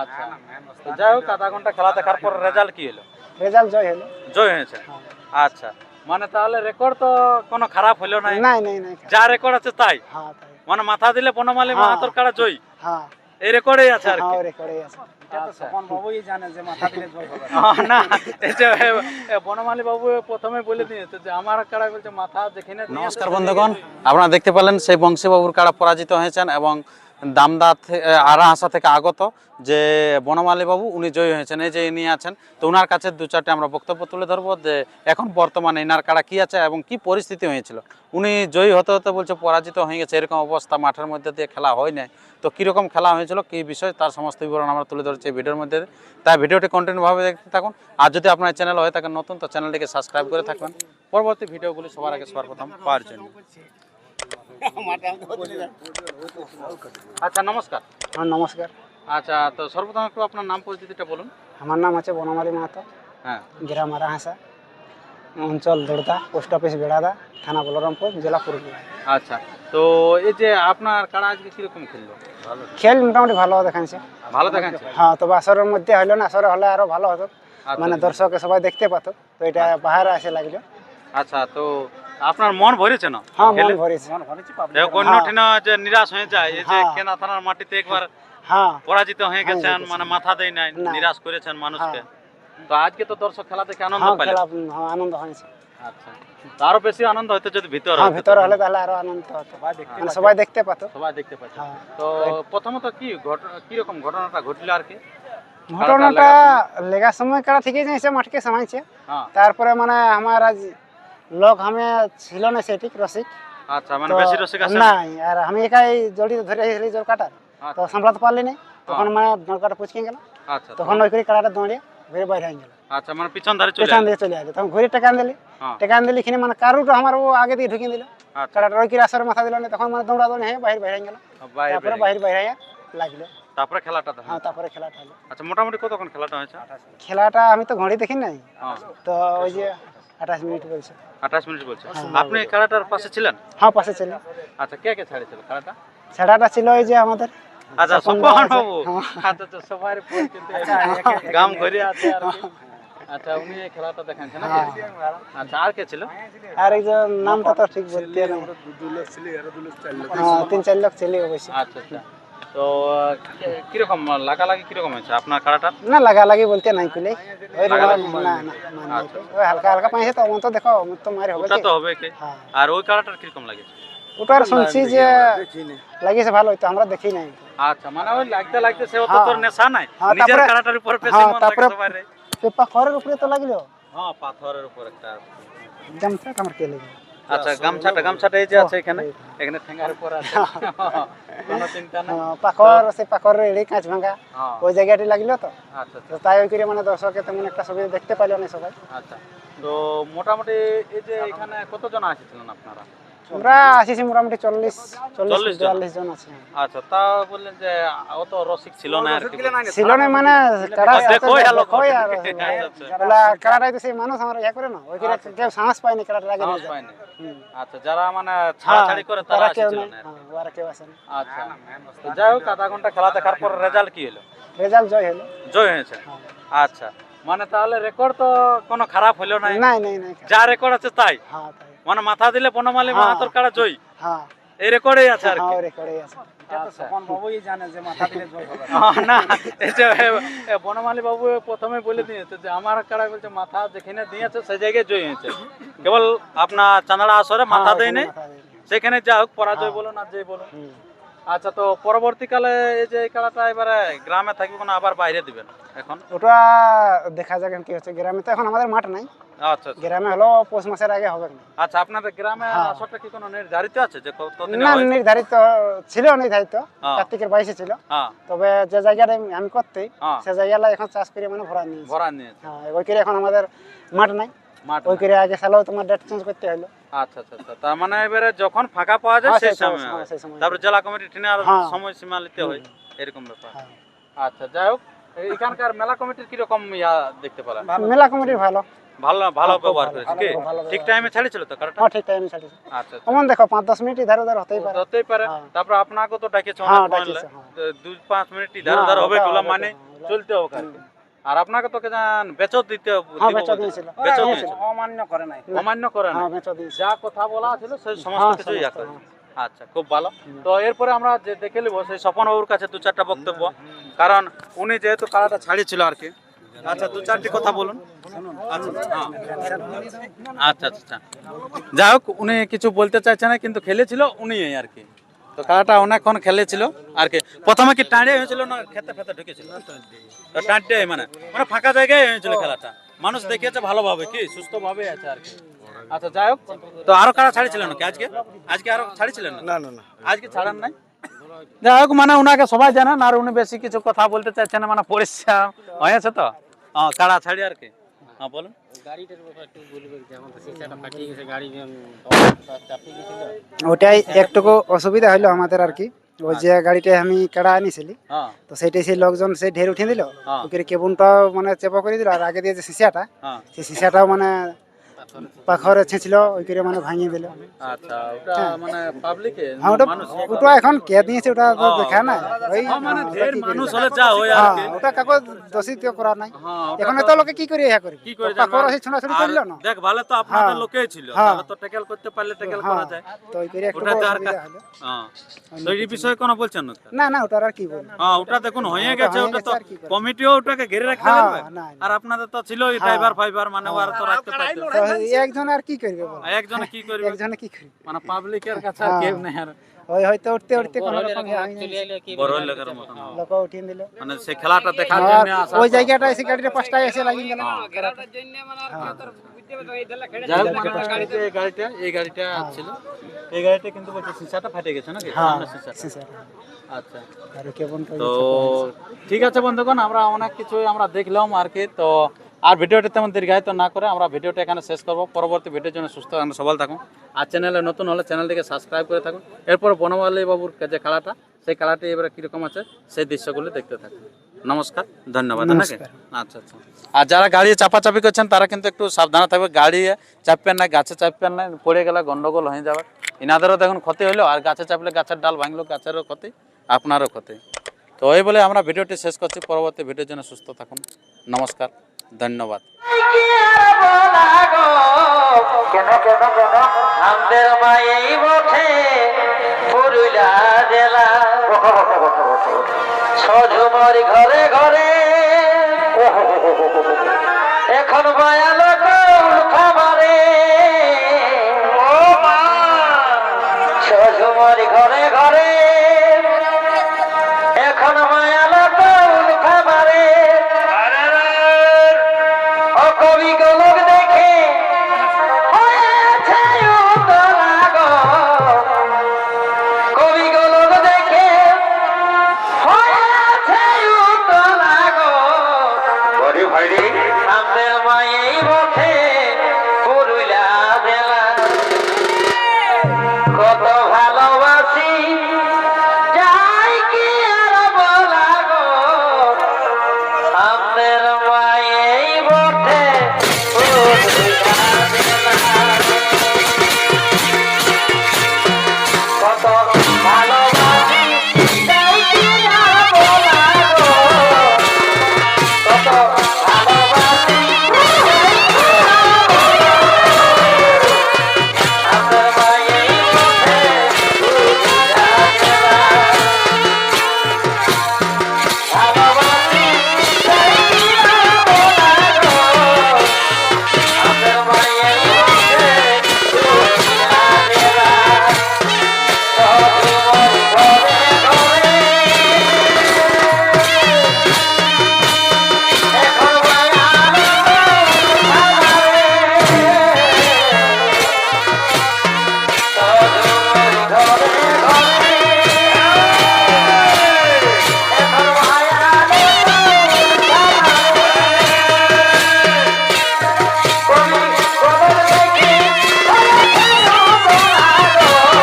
আচ্ছা যাই হোক আধা ঘণ্টা খেলা দেখার পর রেজাল্ট কি হলো? রেজাল্ট জয় হলো। জয় হয়েছে? হ্যাঁ। আচ্ছা মানে তাহলে রেকর্ড তো কোনো খারাপ হলো নাই? নাই নাই নাই যা রেকর্ড আছে তাই? হ্যাঁ মানে মাথা দিলে বনমালী হ্যাঁ। মাহাতর কাড়া জয়? হ্যাঁ। এই রেকর্ডেই আছে আর হ্যাঁ কি আছে। আচ্ছা। বাবুই জানে যে মাথা দিলে জয় হবে। আহ, না এই যে এ, এ, বনমালী বাবু প্রথমে বলে দিয়েছে যে আমার কাড়া বলছে মাথা যেখানে নমস্কার বন্ধুগণ। আপনারা দেখতে পেলেন সেই বংশীবাবুর কাড়া পরাজিত হয়েছেন এবং দামদা আড়া হাসা থেকে আগত যে বনমালী বাবু, উনি জয়ী হয়েছেন, এই যে ইনি আছেন, তো ওনার কাছে দু চারটে আমরা বক্তব্য তুলে ধরবো যে এখন বর্তমানে এনার কাড়া কি আছে এবং কি পরিস্থিতি হয়েছিল। উনি জয়ী হতে হতে বলছে, পরাজিত হয়ে গেছে। এরকম অবস্থা মাঠের মধ্যে দিয়ে খেলা হয় নাই। তো কীরকম খেলা হয়েছিল, কী বিষয়, তার সমস্ত বিবরণ আমরা তুলে ধরছি এই ভিডিওর মধ্যে। তাই ভিডিওটি কন্টিনিউভাবে দেখতে থাকুন। আর যদি আপনার চ্যানেল হয়ে থাকেন নতুন, তো চ্যানেলটিকে সাবস্ক্রাইব করে থাকবেন। পরবর্তী ভিডিওগুলি সবার আগে সবার প্রথম পাওয়ার জন্য। আচ্ছা নমস্কার। হ্যাঁ নমস্কার। আচ্ছা তো সর্বপ্রথম একটু আপনার নাম পরিচিতিটা বলুন। আমার নাম আছে বনমালী মাহাতো। হ্যাঁ। গ্রাম আরাহাসা অঞ্চল দোড়দা পোস্ট অফিস বেড়াদা থানা বলরামপুর জেলা পুরুলিয়া। আচ্ছা তো এই যে আপনার কাড়া আজকে কীরকম খেললো? খেল মোটামুটি ভালো দেখাচ্ছে ভালো দেখাচ্ছে হ্যাঁ তবে আসরের মধ্যে হইল না আসরে হলে আরও ভালো হতো। আচ্ছা, মানে দর্শকে সবাই দেখতে পাতো তো এটা বাহারে আসে লাগল। আচ্ছা তো আপনার মন ভরেছে না? হ্যাঁ মন ভরেছে। অন্য হ্যাঁ। ঠিনা যে নিরাশ হয়ে যায় এই যে হ্যাঁ। কেনা থানার মাটিতে একবার হ্যাঁ। পরাজিত হয়ে গেছেন মানে মাথা দেয় নাই নিরাশ করেছেন মানুষকে। হ্যাঁ। তো আজকে তো দর্শক খেলা দেখে আনন্দ হ্যাঁ পাইলেন। হ্যাঁ, আনন্দ হয়েছে। আচ্ছা। আরও বেশি আনন্দ হয়তো যদি ভিতরে হ্যাঁ হতো। ভিতরে হলে তাহলে আরও আনন্দ হতো। মানে সবাই দেখতে পাতো। সবাই দেখতে পাচ্ছে। হ্যাঁ। তো প্রথমত কি ঘটনা কি রকম ঘটনাটা ঘটলো আর কি? ঘটনাটা লেগার সময় কারা ঠিকই যাইছে মাঠকে সামাইছে। হ্যাঁ। তারপরে মানে আমার আজ লোক আমি ছিল না সেটি রসিক। আচ্ছা মানে তো বেশি রসিক আছে? নাই আর আমি একাই জড়িত ধরে এসেছিলি জল কাটার। তো আচ্ছা, সামলাতে পারলি না তখন মানে জল কাটা পুচকে গেল। আচ্ছা তখন ওই করে কাটাটা দৌড়িয়ে ঘুরে বাইরে হয়ে গেল। আচ্ছা মানে পিছন ধারে চলে পেছন। দিয়ে চলে আসে তখন ঘুরে টেকান দিলি। হ্যাঁ। টেকান দিলি কিনে মানে কারুটা আমার ও আগে দিয়ে ঢুকিয়ে দিল। আচ্ছা। কাটাটা ওই করে আসরে মাথা দিল না তখন মানে দৌড়া দৌড়ি হয়ে বাইরে বাইরে গেল। তারপরে বেরিয়ে বাইরে বাইরে লাগল। তারপরে খেলাটা হ্যাঁ তারপরে খেলাটা হলো। আচ্ছা মোটামুটি কতক্ষণ খেলাটা হয়েছে? খেলাটা আমি তো ঘড়ি দেখি নাই। হ্যাঁ। তো ওই যে আঠাশ মিনিট বলছে। আঠাশ মিনিট বলছে। হ্যাঁ। আপনি খেলাটার পাশে ছিলেন? হ্যাঁ পাশে ছিল আচ্ছা কে কে ছাড়িয়েছিল খেলাটা? সেটাটা ছিল ওই যে আমাদের আচ্ছা তখন বাবু। হ্যাঁ। আচ্ছা তো সবার পরিচিত গাম ঘুরে আছে আর আচ্ছা উনি এই খেলাটা দেখাচ্ছেন নাকি আচ্ছা আর কে ছিল? আর যে নামটা তো ঠিক বলতে হ্যাঁ তিন চার লোক ছিল অবশ্য আচ্ছা আচ্ছা। তো কীরকম লাগালাগি কীরকম হয়েছে আপনার খেলাটা না লাগা লাগি বলতে নাই কুলে। ওই না না না, না, ওই হালকা হালকা পাইছে তো আমার তো দেখো আমার তো মারি হবে ওটা তো হবে কি? হ্যাঁ। আর ওই খেলাটার কীরকম লাগেছে? ওটার শুনছি যে লাগিয়েছে ভালো তো আমরা দেখি নাই। আচ্ছা মানে ওই লাগতে লাগতে সে তো হ্যাঁ। তোর নেশা নাই? হ্যাঁ, নিজের তারপরে- উপর বেশি মন তারপরে- পেপা খড়ের উপরে তো লাগল? হ্যাঁ পাথরের উপর একটা গামছা আমার কে লাগে আচ্ছা গামছাটা গামছাটা এই যে আছে এখানে? এখানে ঠেঙ্গার উপর আছে। কোনো চিন্তা না পাকর পাখর সে পাখর এড়ে কাঁচ ভাঙা। হ্যাঁ। ওই জায়গাটি লাগল তো। আচ্ছা তাই ওই করে মানে দর্শকে তেমন একটা ছবি দেখতে পাইলো না সবাই। আচ্ছা। তো মোটামুটি এই যে এখানে কতজন আসেছিলেন আপনারা? আমরা আসিছি মোটামুটি চল্লিশ চল্লিশ 40 জন? আছে। আচ্ছা তা বললেন যে অত রসিক ছিল না আর কি। ছিল না মানে কারা আলো আর আচ্ছা, আচ্ছা। বলা কারাটাই তো সেই মানুষ আমরা ইয়া করে না। ওই করে কেউ সাহস পায়নি কারাটা লাগে পায়নি। আচ্ছা যারা মানে ছাড়াছাড়ি করে তারা কেউ না আর কি। হ্যাঁ, ওরা কেউ আসেনি। আচ্ছা যাই হোক আধা ঘণ্টা খেলা দেখার পর রেজাল্ট কি হলো? রেজাল্ট জয় হলো। জয় হয়েছে? আচ্ছা মানে তাহলে রেকর্ড তো কোনো খারাপ হলো না নাই নাই নাই। যা রেকর্ড আছে তাই? হ্যাঁ তাই। মানে মাথা দিলে বনমালী হ্যাঁ। মাহাতর কাড়া জয়। হ্যাঁ। এই রেকর্ডেই আছে আর হ্যাঁ কি। ওরে করে আছে। আচ্ছা। বনমালী বাবু প্রথমে বলে দিয়েছে যে আমার কাড়া বলছে মাথা যেখানে দিয়েছে সেই জায়গায় জয় হয়েছে। কেবল আপনার আসরে মাথা দেয়নি। সেখানে যা হোক পরাজয় বলুন আর যে বলুন। আচ্ছা তো পরবর্তীকালে এই যে এই খেলাটা এবারে গ্রামে থাকবে না আবার বাইরে দিবেন? এখন? ওটা দেখা যাক কি হচ্ছে। গ্রামে তো এখন আমাদের মাঠ নাই। আচ্ছা আচ্ছা। গ্রামে হলো পৌষ মাসের আগে হবে। আচ্ছা আপনাদের গ্রামে হ্যাঁ। আসরটা কি কোনো নির্ধারিত আছে যে কতদিনে না নির্ধারিত ছিল নির্ধারিত। হ্যাঁ। কার্তিকের বাইশে ছিল। হ্যাঁ। তবে যে জায়গাটা আমি করতে সে জায়গাটা এখন চাষ করে মানে ভরা নিয়েছে। ভরা হ্যাঁ ওই করে এখন আমাদের মাঠ নাই। মাঠ ওই করে আগে সালেও তোমার ডেট চেঞ্জ করতে হলো। আচ্ছা আচ্ছা আচ্ছা। তার মানে এবারে যখন ফাঁকা পাওয়া যায় সেই সেই সময়, সময়। সেই সময়। তারপরে জেলা কমিটি টিনে আর। সময় সীমা নিতে হয় এরকম ব্যাপার। আচ্ছা যাই হোক। এখানকার মেলা কমিটির কীরকম ইয়া দেখতে পেলেন মেলা কমিটি ভালো। ভালো ভালো ব্যবহার করেছে কি? ঠিক টাইমে তো হ্যাঁ ঠিক টাইমে আচ্ছা আচ্ছা। দেখো পাঁচ দশ মিনিট ইধার উধার হতেই পারে। হতেই পারে। হ্যাঁ। তারপর আপনাকে তো ডাকেছে অনেক ডাকেছে, মহিলা। হ্যাঁ। তো মিনিট ইধার না, হবে মানে চলতে হবে আর আর আপনাকে তো কে জান বেচো দিতে হ্যাঁ দিব দিয়েছিল। বেচো দিয়েছিল। অমান্য করে নাই। অমান্য করে না হ্যাঁ বেচা দিয়েছিল। যা কথা বলা ছিল সেই সমস্ত কিছু ইয়া করে। আচ্ছা খুব ভালো। তো এরপরে আমরা যে দেখে নিব সেই স্বপন বাবুর কাছে দু চারটা বক্তব্য। কারণ উনি যেহেতু কারাটা ছাড়িয়েছিল আর কি। আচ্ছা দু চারটি কথা বলুন। আচ্ছা। আচ্ছা আচ্ছা। যাই হোক উনি কিছু বলতে চাইছে না কিন্তু খেলেছিল উনি আর কি। তো কারাটা অনেকক্ষণ খেলেছিল আর কি। প্রথমে কি টাঁড়ে হয়েছিল না খেতে ফেতে ঢুকেছিল? টাঁটে মানে মানে ফাঁকা জায়গায় হয়েছিল খেলাটা। মানুষ দেখিয়েছে ভালোভাবে কি সুস্থ ভাবে আছে আর কি। আচ্ছা যাই হোক। তো আরও কারা ছাড়িয়েছিলেন নাকি আজকে? আজকে আরও ছাড়িয়েছিলেন না না না। আজকে ছাড়ান নাই? যাই হোক মানে ওনাকে সবাই জানেন আর উনি বেশি কিছু কথা বলতে চাইছেন না মানে পরিষ্কার হয়েছে তো? হ্যাঁ কারা ছাড়ি আর কি? হ্যাঁ বলুন। ওটাই একটুকু অসুবিধা হলো আমাদের আর কি। ওই যে গাড়িটা আমি কেড়া আনিছিলি হ্যাঁ। তো সেইটাই সেই লোকজন সেই ঢের উঠিয়ে দিল। হ্যাঁ। ওকে কেবনটাও মানে চেপা করে দিল আর আগে দিয়ে যে সিসাটা হ্যাঁ। সেই সিসাটাও মানে পাখরে ছেঁচলো ওই করে মানে ভাঙিয়ে দিল। আচ্ছা ওটা মানে পাবলিকে হ্যাঁ ওটা ওটা এখন কে দিয়েছে ওটা তো হ্যাঁ, দেখা নাই। ওই হ্যাঁ, মানে ঢের মানুষ হলে যা হয় আর হ্যাঁ কি। ওটা কাকো দোষিত করা নাই। হ্যাঁ এখন এত লোকে কি করে ইহা করে? কি করে পাখর জানব? আছে ছোড়াছুড়ি আর করল না? দেখ ভালো তো আপনাদের হ্যাঁ। লোকেই ছিল। হ্যাঁ। তাহলে তো ট্যাকেল করতে পারলে ট্যাকেল হ্যাঁ করা যায়। তো ওই করে একটু আর হ্যাঁ। তো এই বিষয়ে কোনো বলছেন না না না ওটার আর কি বলব? হ্যাঁ ওটা দেখুন হয়ে গেছে ওটা তো আর কমিটিও ওটাকে ঘিরে রাখতে হ্যাঁ, পারবে? না, না। আর আপনাদের তো ছিল ড্রাইভার ফাইবার মানে ওরা তো রাখতে একজন আর কি করবে বলো? একজনে কি করবে? একজনে কি করবে? মানে পাবলিকের কাছে আর হ্যাঁ। কেউ নেই আর। ওই হয়তো উঠতে উঠতে কোনো রকম হয়ে বড় লোকের মতন। লোক উঠিয়ে দিল। মানে সেই খেলাটা দেখার জন্য আসা ওই জায়গাটা এসে গাড়িটা পাঁচটায় এসে লাগিয়ে গেল। ঘেরাটার জন্য মানে আর তোর এই গাড়িটা এই গাড়িটা ছিল। এই গাড়িটা কিন্তু বলছে সিসাটা ফাটে গেছে নাকি? হ্যাঁ সিসাটা আচ্ছা। আর কেমন তো ঠিক আছে বন্ধুগণ আমরা অনেক কিছু আমরা দেখলাম আর কি তো আর ভিডিওটা তেমন দীর্ঘায়িত না করে আমরা ভিডিওটা এখানে শেষ করব। পরবর্তী ভিডিওর জন্য সুস্থ থাকুন সবল থাকুন। আর চ্যানেলে নতুন হলে চ্যানেলটিকে সাবস্ক্রাইব করে থাকুন। এরপর বনমালী বাবুর যে খেলাটা সেই খেলাটি এবারে কীরকম আছে সেই দৃশ্যগুলো দেখতে থাকুন। নমস্কার ধন্যবাদ আচ্ছা আচ্ছা। আর যারা গাড়ি চাপাচাপি করছেন তারা কিন্তু একটু সাবধানে থাকবে। গাড়ি চাপবেন না গাছে চাপবেন না পড়ে গেলে গন্ডগোল হয়ে যাবে। এনাদেরও দেখুন ক্ষতি হলো আর গাছে চাপলে গাছের ডাল ভাঙলো গাছেরও ক্ষতি আপনারও ক্ষতি। তো এই বলে আমরা ভিডিওটি শেষ করছি। পরবর্তী ভিডিওর জন্য সুস্থ থাকুন। নমস্কার। ধন্যবাদ। আমাদের মায়েই বঠে পুরুলা জেলা। ঘরে ঘরে। এখন মায়া লোক